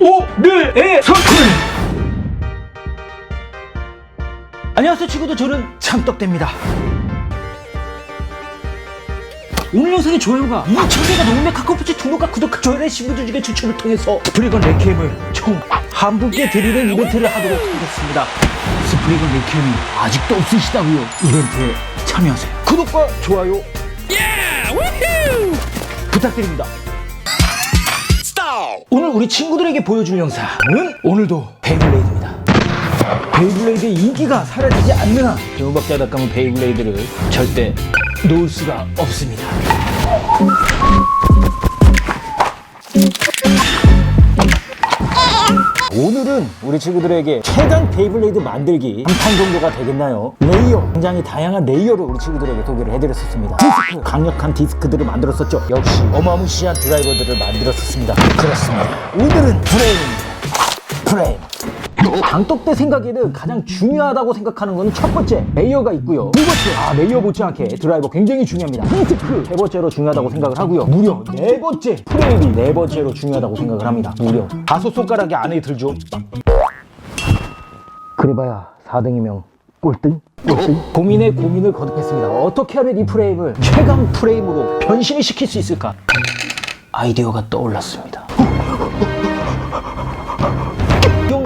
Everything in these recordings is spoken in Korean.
오늘의 선물 안녕하세요 친구들. 저는 창떡대입니다. 오늘 영상의 좋아요가 2,000개가 넘는 카카오포치 등록과 구독, 좋아요 신분들 중에 추첨을 통해서 스프리건 레퀴엠을 총 한 분께 드리는 이벤트를 하도록 하겠습니다. 스프리건 레퀴엠이 아직도 없으시다고요? 이벤트에 참여하세요. 구독과 좋아요. 부탁드립니다 오늘 우리 친구들에게 보여줄 영상은 오늘도 베이블레이드입니다. 베이블레이드의 인기가 사라지지 않는 한 배우박자닷감은 베이블레이드를 절대 놓을 수가 없습니다. 오늘은 우리 친구들에게 최단 베이블레이드 만들기 한 판 정도가 되겠나요? 레이어 굉장히 다양한 레이어를 우리 친구들에게 소개를 해드렸었습니다. 디스크 강력한 디스크들을 만들었었죠. 역시 어마무시한 드라이버들을 만들었었습니다. 그렇습니다. 오늘은 프레임입니다 프레임 강떡대 생각에는 가장 중요하다고 생각하는 것은 첫 번째 레이어가 있고요 두 번째 아 레이어 못지않게 드라이버 굉장히 중요합니다 디스크 세 번째로 중요하다고 생각을 하고요 무려 네 번째 프레임이 네 번째로 중요하다고 생각을 합니다 무려 다섯 손가락이 안에 들죠 그래봐야 4등이면 꼴등? 꼴등? 고민에 고민을 거듭했습니다. 어떻게 하면 이 프레임을 최강 프레임으로 변신을 시킬 수 있을까? 아이디어가 떠올랐습니다.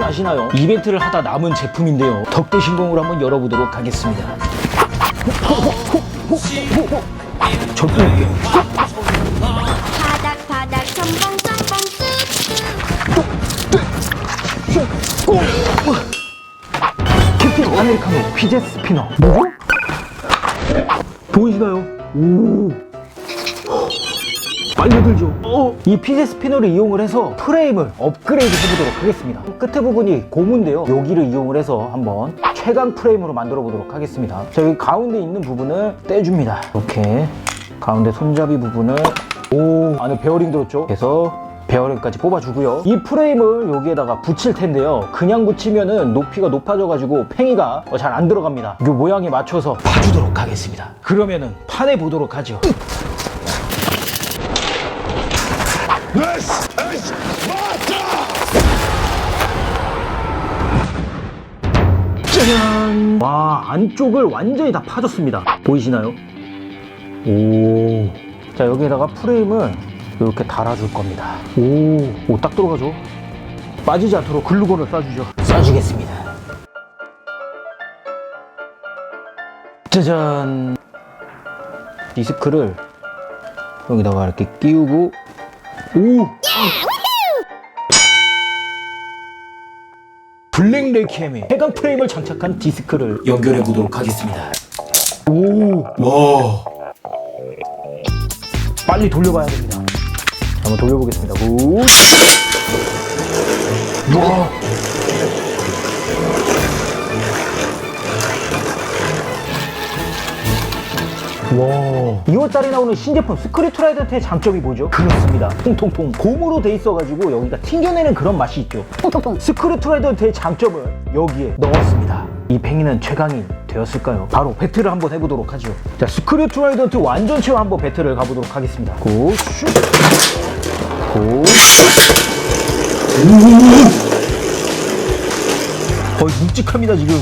기억나시나요? 이벤트를 하다 남은 제품인데요. 덕대 신공을 한번 열어보도록 하겠습니다. 절대 바닥 바닥 첨벙 첨벙 쓱 캡틴 아메리카노 피제 스피너 뭐죠? 보이시나요? 오 들죠 어. 이 피제 스피너를 이용을 해서 프레임을 업그레이드 해보도록 하겠습니다 끝에 부분이 고무인데요 여기를 이용을 해서 한번 최강 프레임으로 만들어 보도록 하겠습니다 자 여기 가운데 있는 부분을 떼줍니다 이렇게 가운데 손잡이 부분을 오 안에 베어링 들었죠 그래서 베어링까지 뽑아주고요. 이 프레임을 여기에다가 붙일 텐데요. 그냥 붙이면은 높이가 높아져가지고 팽이가 잘 안 들어갑니다. 이 모양에 맞춰서 봐주도록 하겠습니다. 그러면은 판해 보도록 하죠. 짜잔! 와, 안쪽을 완전히 다 파졌습니다. 보이시나요? 오. 자, 여기에다가 프레임을 이렇게 달아줄 겁니다. 오, 오, 딱 들어가죠? 빠지지 않도록 글루건을 쏴주죠. 쏴주겠습니다. 짜잔! 디스크를 여기다가 이렇게 끼우고, 오! 블랙 레이키엠에 해강 프레임을 장착한 디스크를 연결해 보도록 하겠습니다. 오! 와! 빨리 돌려봐야 됩니다. 한번 돌려보겠습니다. 오! 와! 와. 2월달에 나오는 신제품 스크리트라이던트의 장점이 뭐죠? 그렇습니다. 통통통 고무로 돼 있어가지고 여기가 튕겨내는 그런 맛이 있죠. 통통통 스크리트라이던트의 장점을 여기에 넣었습니다. 이 팽이는 최강이 되었을까요? 바로 배틀을 한번 해보도록 하죠. 자 스크리트라이던트 완전체와 한번 배틀을 가보도록 하겠습니다. 고슛 고 거의 묵직합니다 지금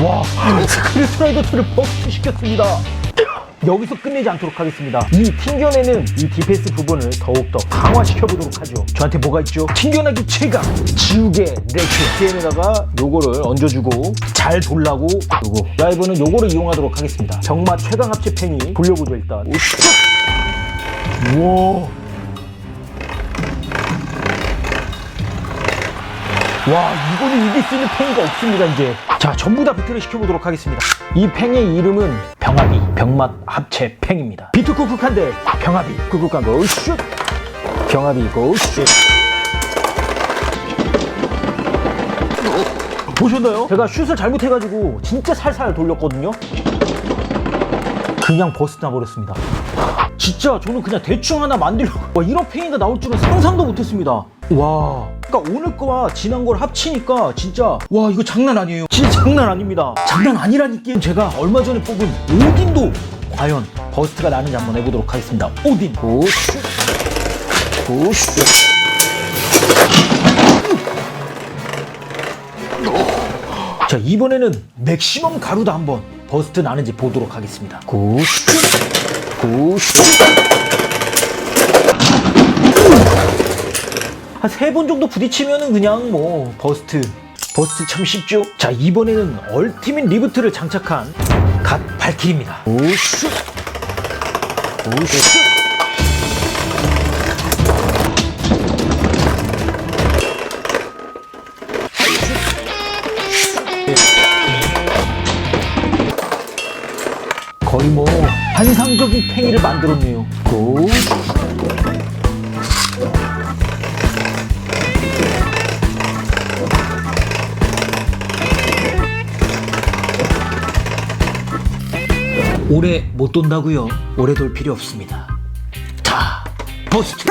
와 스크리트라이더트를 버스트 시켰습니다. 여기서 끝내지 않도록 하겠습니다. 이 튕겨내는 이 디펜스 부분을 더욱더 강화시켜 보도록 하죠. 저한테 뭐가 있죠? 튕겨나기 최강! 지우개 레큐 게임에다가 요거를 얹어주고 잘 돌라고 요거 라이브는 요거를 이용하도록 하겠습니다. 정말 최강 합체 팽이 돌려보죠 일단. 오, 우와 와 이거는 이길 수 있는 팽이가 없습니다 이제. 자 전부 다 비트를 시켜보도록 하겠습니다. 이 팽의 이름은 병아비 병맛 합체 팽입니다. 비트 쿡쿡한데 병아비 쿡쿡한 거슛! 병아비 고슛! 보셨나요? 제가 슛을 잘못해가지고 진짜 살살 돌렸거든요. 그냥 버스 나버렸습니다. 진짜 저는 그냥 대충 하나 만들려고. 와, 이런 팽이가 나올 줄은 상상도 못했습니다. 와 그러니까 오늘 거와 지난 걸 합치니까 진짜 와 이거 장난 아니에요. 진짜 장난 아닙니다. 장난 아니라니까 제가 얼마 전에 뽑은 오딘도 과연 버스트가 나는지 한번 해보도록 하겠습니다. 오딘. 고슈. 고슈. 자 이번에는 맥시멈 가루도 한번 버스트 나는지 보도록 하겠습니다. 고슈. 고슈 한 세 번 정도 부딪히면은 그냥 뭐 버스트 버스트 참 쉽죠? 자 이번에는 얼티밋 리부트를 장착한 갓 발길입니다. 오슈 오슈 거의 뭐 환상적인 팽이를 만들었네요. 고 오래 못 돈다고요? 오래 돌 필요 없습니다. 자, 버스트.